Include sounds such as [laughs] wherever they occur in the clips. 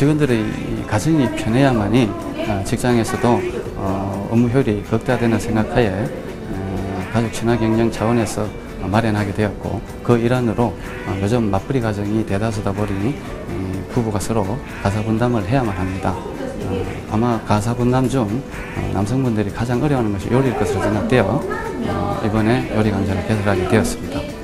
직원들의 가정이 편해야만이 어, 직장에서도 어, 업무 효율이 극대화되는 생각하에 어, 가족 친화 경영 차원에서 마련하게 되었고 그 일환으로 어, 요즘 맞벌이 가정이 대다수다 보니 이 부부가 서로 가사 분담을 해야만 합니다. 어, 아마 가사 분담 중 어, 남성분들이 가장 어려워하는 것이 요리일 것으로 생각되어 어, 이번에 요리 강좌를 개설하게 되었습니다.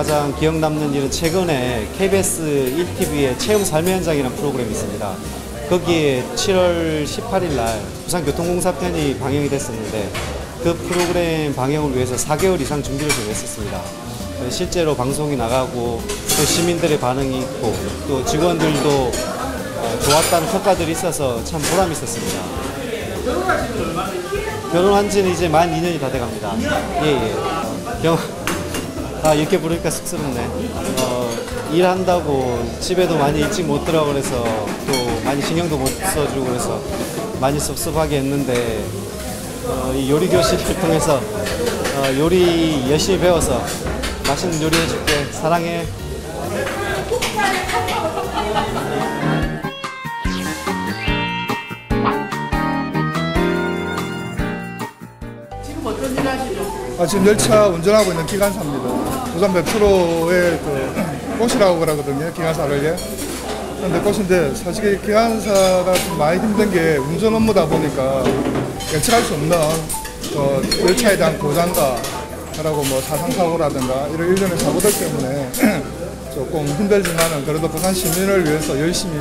가장 기억 남는 일은 최근에 KBS 1TV의 체험 삶의 현장이라는 프로그램이 있습니다. 거기에 7월 18일 날 부산교통공사 편이 방영이 됐었는데 그 프로그램 방영을 위해서 4개월 이상 준비를 좀 했었습니다. 실제로 방송이 나가고 또 시민들의 반응이 있고 또 직원들도 어, 좋았다는 평가들이 있어서 참 보람 있었습니다. 결혼한 지는 이제 만 2년이 다 돼갑니다. 예, 예. 경, 아, 이렇게 부르니까 쑥스럽네. 어, 일한다고 집에도 많이 일찍 못 들어가 그래서 또 많이 신경도 못 써주고 그래서 많이 섭섭하게 했는데 어, 이 요리 교실을 [laughs] 통해서 어, 요리 열심히 배워서 맛있는 요리 해줄게. 사랑해. 아, 지금 열차 운전하고 있는 기관사입니다. 부산 메트로의 그 꽃이라고 그러거든요. 기관사를 예. 근데 꽃인데 사실 이 기관사가 좀 많이 힘든 게 운전 업무다 보니까 예측할 수 없는 어, 열차에 대한 고장과 라고 뭐 사상사고라든가 이런 일련의 사고들 때문에 [clears throat] 조금 힘들지만은 그래도 부산 시민을 위해서 열심히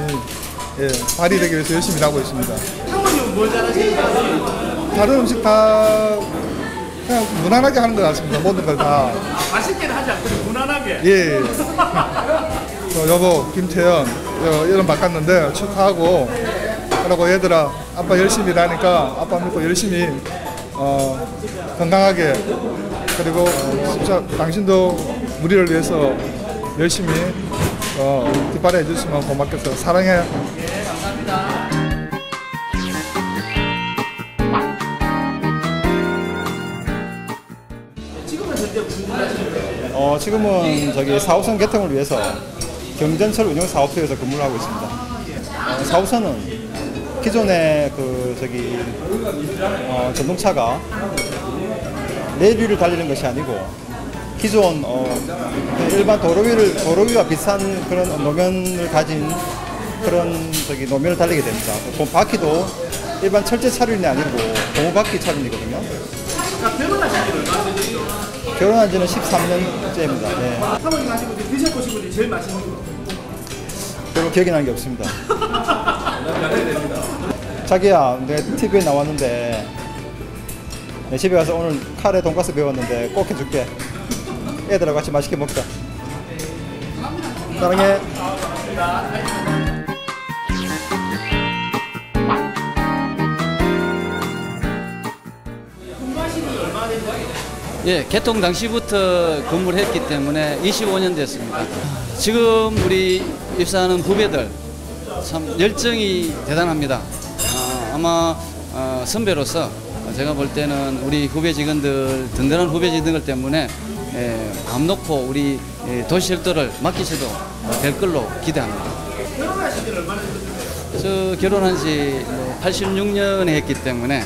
예, 발휘되기 위해서 열심히 일하고 있습니다. 다른 음식 다 그냥 무난하게 하는 것 같습니다. 모든 걸 다. 맛있게는 하지 않고 무난하게. 예. 저 여보 김태현 여- 이름 바꿨는데 축하하고 그러고 얘들아 아빠 열심히 일하니까 아빠 믿고 열심히 어, 건강하게 그리고 진짜 당신도 우리를 위해서 열심히 어, 뒷발에 해주시면 고맙겠어 사랑해. 어, 지금은 저기 사호선 개통을 위해서 경전철 운영 사업소에서 근무를 하고 있습니다. 어, 사호선은 기존의 그 저기 어, 전동차가 내비를 달리는 것이 아니고 기존 어, 일반 도로 위를 도로 위와 비슷한 그런 노면을 가진 그런 저기 노면을 달리게 됩니다. 그 바퀴도 일반 철제 차륜이 아니고 고무 바퀴 차륜이거든요. 결혼한 지는 13년째입니다. 네. 사모님 하시고 드셔보신 분이 제일 맛있는 거. 별로 기억이 나는 게 없습니다. 자기야, 내가 TV에 나왔는데 내 집에 가서 오늘 카레 돈가스 배웠는데 꼭 해줄게. 애들하고 같이 맛있게 먹자. 사랑해. 예, 개통 당시부터 근무를 했기 때문에 25년 됐습니다. 지금 우리 입사하는 후배들 참 열정이 대단합니다. 아, 아마 어, 선배로서 제가 볼 때는 우리 후배 직원들 든든한 후배 직원들 때문에 예, 맘 놓고 우리 예, 도시철도를 맡기셔도 될 걸로 기대합니다. 결혼하신 지 얼마나 되셨어요? 저 결혼한 지 86년에 했기 때문에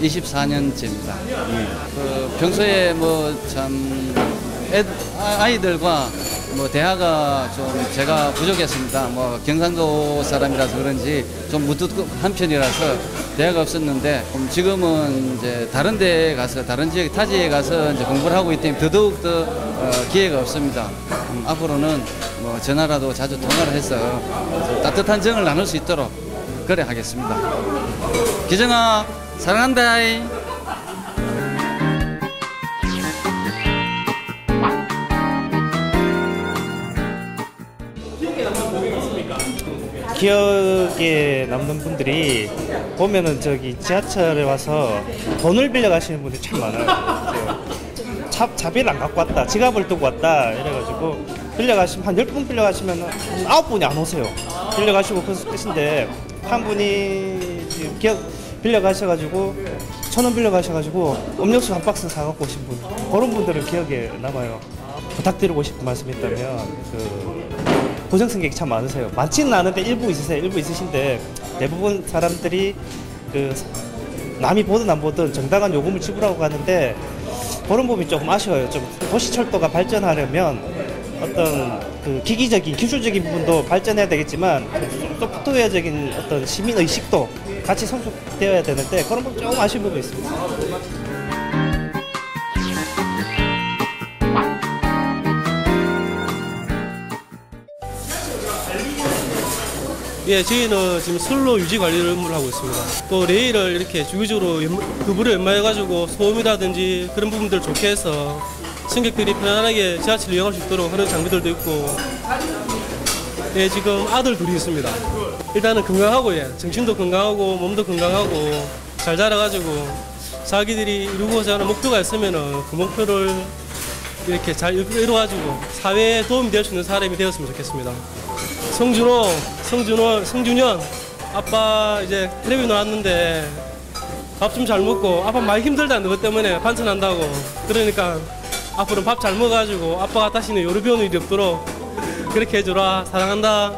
24년째입니다. 그 평소에 뭐 참 아이들과 뭐 대화가 좀 제가 부족했습니다. 뭐 경상도 사람이라서 그런지 좀 무뚝뚝한 편이라서 대화가 없었는데 음, 지금은 이제 다른 데 가서 다른 지역 타지에 가서 이제 공부를 하고 있기 때문에 더더욱 더 어, 기회가 없습니다. 음, 앞으로는 뭐 전화라도 자주 통화를 해서 좀 따뜻한 정을 나눌 수 있도록 그래 하겠습니다. 기정아 사랑한다. 기억에 남는 분들이 보면은 저기 지하철에 와서 돈을 빌려 가시는 분들이 참 많아요. 그래서 [laughs] 차, 차비를 안 갖고 왔다, 지갑을 두고 왔다 이래가지고 빌려 가시면 한 열 분 빌려 가시면 한 아홉 분이 안 오세요. 빌려 가시고 그 끝인데 한 분이 기억 빌려 가셔가지고 천 원 빌려 가셔가지고 음료수 한 박스 사갖고 오신 분 그런 분들은 기억에 남아요. 부탁드리고 싶은 말씀이 있다면 그 고정 승객이 참 많으세요. 많지는 않은데 일부 있으세요. 일부 있으신데 대부분 사람들이 그 남이 보든 안 보든 정당한 요금을 지불하고 가는데 그런 부분이 조금 아쉬워요. 좀 도시철도가 발전하려면 어떤 그 기기적인 기술적인 부분도 발전해야 되겠지만 소프트웨어적인 어떤 시민 의식도 같이 성숙되어야 되는데 그런 부분 조금 아쉬운 부분이 있습니다. 예, 저희는 지금 선로 유지 관리를 업무를 하고 있습니다. 또 레일을 이렇게 주기적으로 연- 그물을 연마해가지고 소음이라든지 그런 부분들을 좋게 해서 승객들이 편안하게 지하철을 이용할 수 있도록 하는 장비들도 있고 예, 지금 아들 둘이 있습니다. 일단은 건강하고 예, 정신도 건강하고 몸도 건강하고 잘 자라가지고 자기들이 이루고자 하는 목표가 있으면은 그 목표를 이렇게 잘 이루어가지고 사회에 도움이 될 수 있는 사람이 되었으면 좋겠습니다. 성준호, 성준호, 성준현 아빠 이제 텔레비 나왔는데 밥 좀 잘 먹고 아빠 많이 힘들다는 것 때문에 반찬한다고 그러니까 앞으로 밥 잘 먹어가지고 아빠가 다시는 요리 배우는 일이 없도록 그렇게 해주라 사랑한다.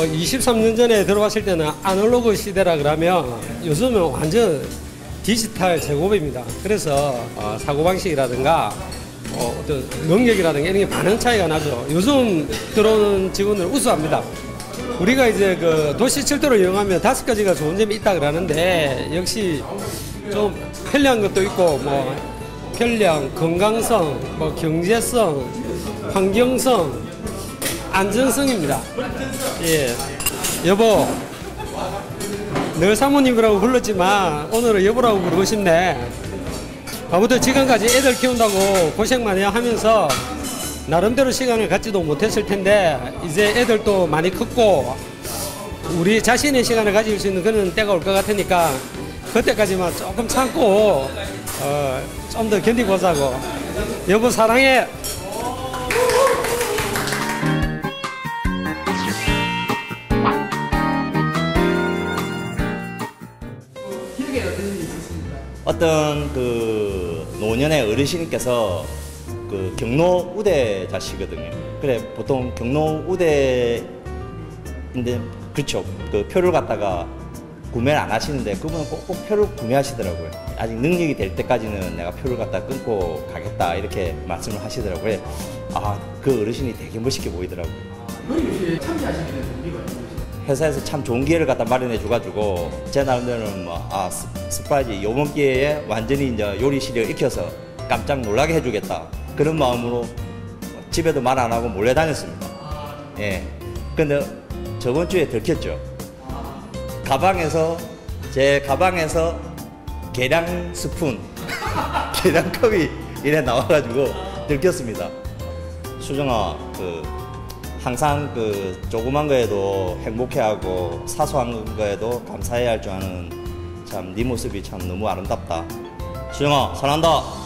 어, 23년 전에 들어왔을 때는 아날로그 시대라 그러면 요즘은 완전 디지털 제곱입니다. 그래서 어, 사고방식이라든가 어, 어떤 능력이라든가 이런 게 반응 차이가 나죠. 요즘 들어오는 직원들은 우수합니다. 우리가 이제 그 도시 철도를 이용하면 다섯 가지가 좋은 점이 있다 그러는데 역시 좀 편리한 것도 있고 뭐 편리함, 건강성, 뭐 경제성, 환경성, 안전성입니다. 예. 여보, 늘 사모님이라고 불렀지만 오늘은 여보라고 부르고 싶네. 아무튼 지금까지 애들 키운다고 고생 많이 하면서 나름대로 시간을 갖지도 못했을 텐데 이제 애들도 많이 컸고 우리 자신의 시간을 가질 수 있는 그런 때가 올 것 같으니까 그때까지만 조금 참고 어, 좀 더 견디보자고. 여보 사랑해. 어떤 그 노년의 어르신께서 그 경로 우대자시거든요. 그래 보통 경로 우대인데 그렇죠. 그 표를 갖다가 구매를 안 하시는데 그분은 꼭, 꼭 표를 구매하시더라고요. 아직 능력이 될 때까지는 내가 표를 갖다 끊고 가겠다 이렇게 말씀을 하시더라고요. 아 그 어르신이 되게 멋있게 보이더라고요. 회사에서 참 좋은 기회를 갖다 마련해 줘가지고 제 나름대로는 뭐아 스프라이즈 이번 기회에 완전히 이제 요리 실력 익혀서 깜짝 놀라게 해주겠다 그런 마음으로 집에도 말 안 하고 몰래 다녔습니다. 예. 근데 저번 주에 들켰죠. 가방에서 제 가방에서 계량 스푼, [laughs] 계량컵이 이래 나와가지고 들켰습니다. 수정아, 그 항상 그 조그만 거에도 행복해하고 사소한 거에도 감사해야 할 줄 아는 참 네 모습이 참 너무 아름답다. 수정아, 사랑한다.